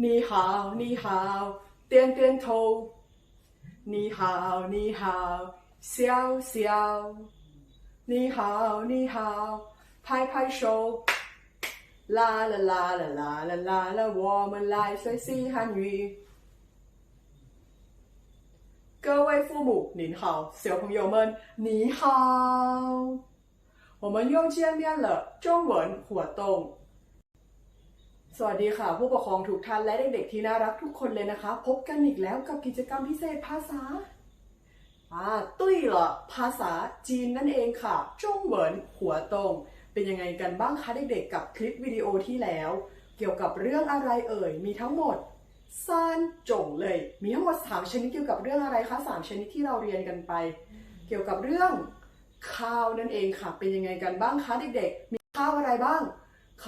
你好，你好，点点头。你好，你好，笑笑。你好，你好，拍拍手。啦啦啦啦啦啦啦啦，我们来学习汉语。各位父母您好，小朋友们你好，我们又见面了，中文活动。 สวัสดีค่ะ ผู้ปกครองทุกท่านและเด็กๆที่น่ารักทุกคนเลยนะคะ พบกันอีกแล้วกับกิจกรรมพิเศษภาษาอ่าตุ้ยเหรอภาษาจีนนั่นเองค่ะจงเหวินหัวตรง เป็นยังไงกันบ้างคะเด็กๆกับคลิปวิดีโอที่แล้ว เกี่ยวกับเรื่องอะไรเอ่ยมีทั้งหมดซานจงเลย มีทั้งหมดสามชนิดเกี่ยวกับเรื่องอะไรคะสามชนิดที่เราเรียนกันไป เกี่ยวกับเรื่องข้าวนั่นเองค่ะ เป็นยังไงกันบ้างคะเด็กๆ มีข้าวอะไรบ้าง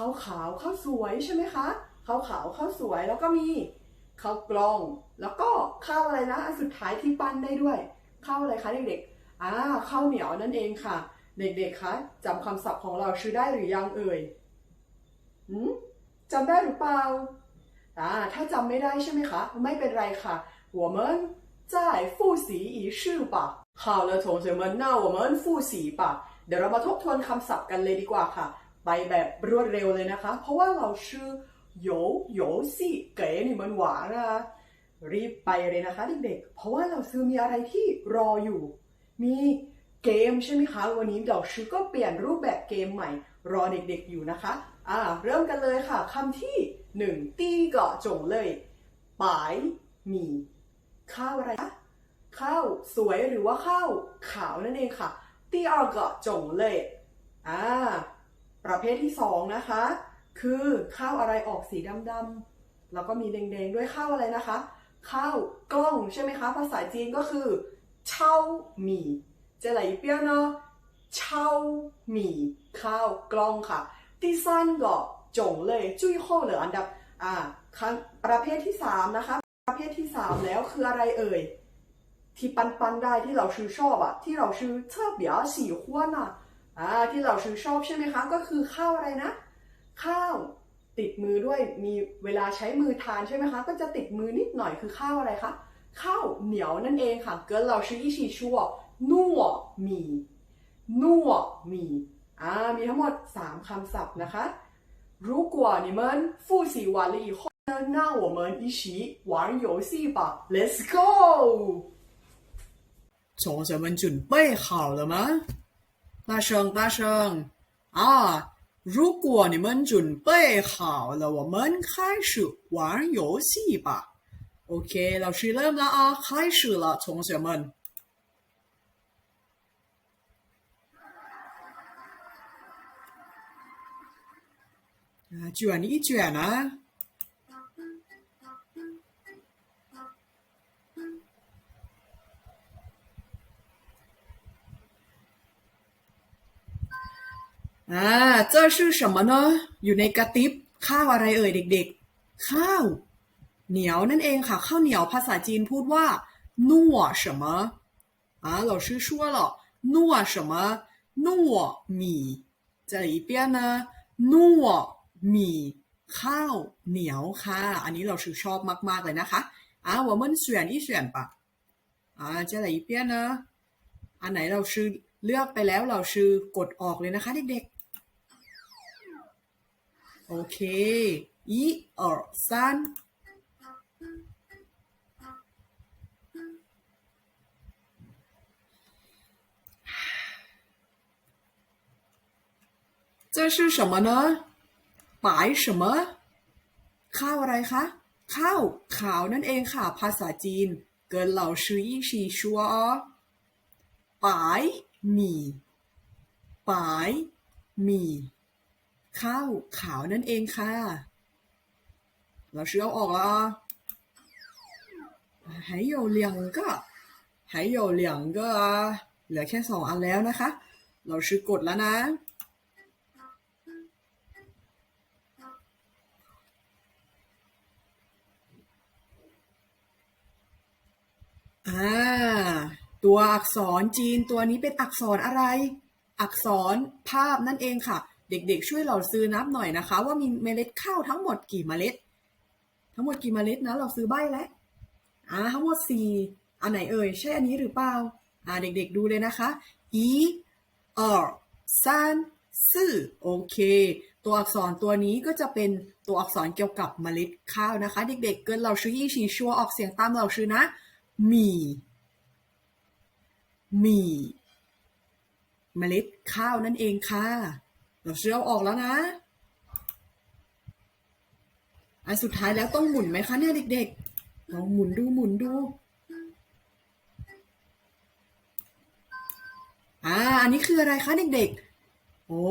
ข้าวขาวข้าวสวยใช่ไหมคะข้าวขาวข้าวสวยแล้วก็มีข้าวกล้อง แล้วก็ข้าวอะไรนะอันสุดท้ายที่ปั้นได้ด้วย ข้าวอะไรคะเด็กๆอ่าข้าวเหนียวนั่นเองค่ะ เด็กๆคะจำคำศัพท์ของเราชื่อได้หรือยังเอ่ยหืมจำได้หรือเปล่าอ่าถ้าจำไม่ได้ใช่ไหมคะ ไม่เป็นไรค่ะ我们再复习一次吧好了同学们那我们复习吧เดี๋ยวเรามาทบทวนคำศัพท์กันเลยดีกว่าค่ะ ไปแบบรวดเร็วเลยนะคะ เพราะว่าเราชื่อโยโยซี่เก๋นี่มันหวานนะคะรีบไปเลยนะคะเด็กๆ เพราะว่าเราซื้อมีอะไรที่รออยู่ มีเกมใช่ไหมคะ วันนี้เราชื่อก็เปลี่ยนรูปแบบเกมใหม่ รอเด็กๆอยู่นะคะ อ่า เริ่มกันเลยค่ะคำที่หนึ่งตีเกาะจงเลยปายมีข้าวอะไรคะข้าวสวยหรือว่าข้าวขาวนั่นเองค่ะตีออกเกาะจงเลยอ่า ประเภทที่สองนะคะ คือข้าวอะไรออกสีดำๆแล้วก็มีแดงๆด้วยข้าวอะไรนะคะ ข้าวกล้องใช่ไหมคะ ภาษาจีนก็คือเช่าหมี่จะไหลเปี้ยวเนาะเช่าหมี่ข้าวกล้องค่ะที่สั้นก็จงเลยจุ้ยข้อเหลืออันดับอ่าประเภทที่สามนะคะ ประเภทที่สามแล้วคืออะไรเอ่ยที่ปันปันได้ที่เราชื่อชอบอะที่เราชื่อเธอเบียสีขั้วน่ะ อ่าที่เราชื่อชอบใช่ไหมคะ ก็คือข้าวอะไรนะ ข้าวติดมือด้วยมีเวลาใช้มือทานใช่ไหมคะ ก็จะติดมือนิดหน่อยคือข้าวอะไรคะข้าวเหนียวนั่นเองค่ะเกินเราชื่ออีชีชัวนัวหมี่นัวหมี่อ่ามีทั้งหมด 3คำศัพท์นะคะ如果你们复习完了以后呢，那我们一起玩游戏吧，Let's go！同学们准备好了吗？ 大声大声啊！如果你们准备好了，我们开始玩游戏吧。OK，老师เริ่มแล้ว啊，开始了，同学们。啊，卷一卷啊！ อ่า这是什么呢อยู่ในกระติบข้าวอะไรเอ่ยเด็กๆ ข้าว เหนียวนั่นเองค่ะ ข้าวเหนียวภาษาจีนพูดว่านัว什么啊老师说了นัว什么นัวหมี่这一边呢นัวหมี่ข้าวเหนียวค่ะ อันนี้เราชื่อชอบมากๆเลยนะคะอ่า我们选一选吧อ่า这一边呢อันไหนเราชื่อเลือกไปแล้วเราชื่อกดออกเลยนะคะเด็ก ๆ โอเค一二三这是什么呢白什么ข้าวอะไรคะ ข้าวขาวนั่นเองค่ะ ภาษาจีน เกินเหล่าชื่อยี่ชีชัวอ๋อปายหมี่ปายหมี่ ข้าวขาวนั่นเองค่ะ เราชื่อเอาออกแล้วอ่ะ还有两个还有两个啊เหลือแค่สองอันแล้วนะคะ เราชื่อกดแล้วนะ อ่า ตัวอักษรจีนตัวนี้เป็นอักษรอะไร อักษรภาพนั่นเองค่ะ เด็กๆ ช่วยเราซื้อนับหน่อยนะคะ ว่ามีเมล็ดข้าวทั้งหมดกี่เมล็ด ทั้งหมดกี่เมล็ดนะเราซื้อใบแล้วอ่าทั้งหมดสี่อันไหนเอ่ยใช่อันนี้หรือเปล่าอ่าเด็กๆดูเลยนะคะอีออซานซื่อโอเค ตัวอักษรตัวนี้ก็จะเป็นตัวอักษรเกี่ยวกับเมล็ดข้าวนะคะ เด็กๆ เกินเราชื่อยี่ชีชัวออกเสียงตามเราชื่อนะมีมีเมล็ดข้าวนั่นเองค่ะ เราเชื่อเอาออกแล้วนะ อันสุดท้ายแล้วต้องหมุนไหมคะเนี่ยเด็กๆลองหมุนดูหมุนดู อ่า อันนี้คืออะไรคะเด็กๆ โอ้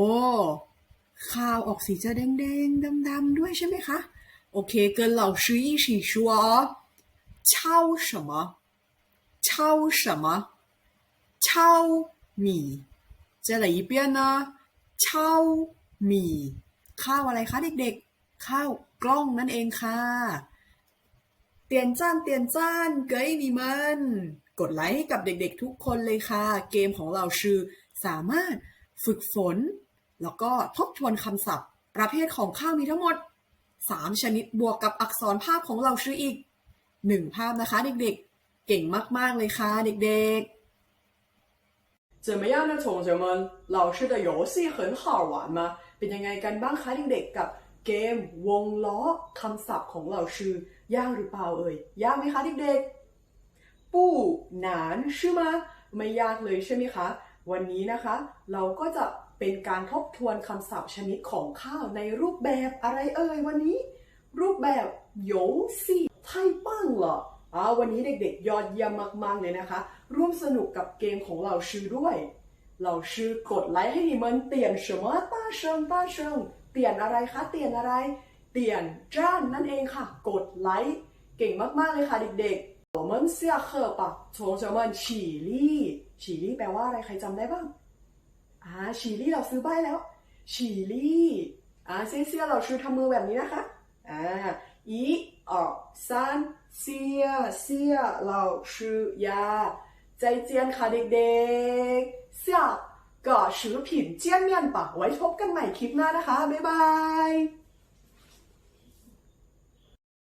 ข้าวออกสีจะแดงๆดำๆด้วยใช่ไหมคะ โอเค跟老师一起说哦抄什么抄什么抄米再来 เช่ามีข้าวอะไรคะเด็กๆ ข้าวกล้องนั่นเองค่ะเตียนจ้านเตียนจ้านเกยนีมันกดไลค์ให้กับเด็กๆทุกคนเลยค่ะ เกมของเราชื่อสามารถฝึกฝน แล้วก็ทบทวนคำศัพท์ ประเภทของข้าวมีทั้งหมด 3 ชนิดบวกกับอักษรภาพของเราชื่ออีก 1 ภาพนะคะเด็กๆ เก่งมากๆเลยค่ะเด็กๆ 怎么样呢，同学们？老师的游戏很好玩吗？เป็นยังไงกันบ้างคะเด็กๆกับเกมวงล้อคำศัพท์ของเราชื่อยากหรือเปล่าเอ่ยยากไหมคะเด็กๆ ปูหนานใช่ไหมไม่ยากเลยใช่ไหมคะ วันนี้นะคะ เราก็จะเป็นการทบทวนคำศัพท์ชนิดของข้าวในรูปแบบอะไรเอ่ยวันนี้ รูปแบบโยซี่ไทปั้งเหรอ อ่าวันนี้เด็กๆ ยอดเยี่ยมมากๆเลยนะคะ ร่วมสนุกกับเกมของเราชื่อด้วย เราชื่อกดไลค์ให้你们点什么大声大声เตียนอะไรคะเตียนอะไร เตียนจ้านนั่นเองค่ะ กดไลค์เก่งมากๆเลยค่ะเด็กๆ我们下课吧同学们起立起立แปลว่าอะไรใครจำได้บ้าง อ่าฉีลี่เราซื้อใบแล้ว ฉีลี่อ่าเซี่ยเซี่ยเราชื่อทำมือแบบนี้นะคะ อ่าอี ออกซานเซียเซียเราชื่อยา ใจเจียนค่ะเด็กๆเซียก็ชื่อผินเจียนเมียนปะไว้พบกันใหม่คลิปหน้านะคะ บ๊ายบาย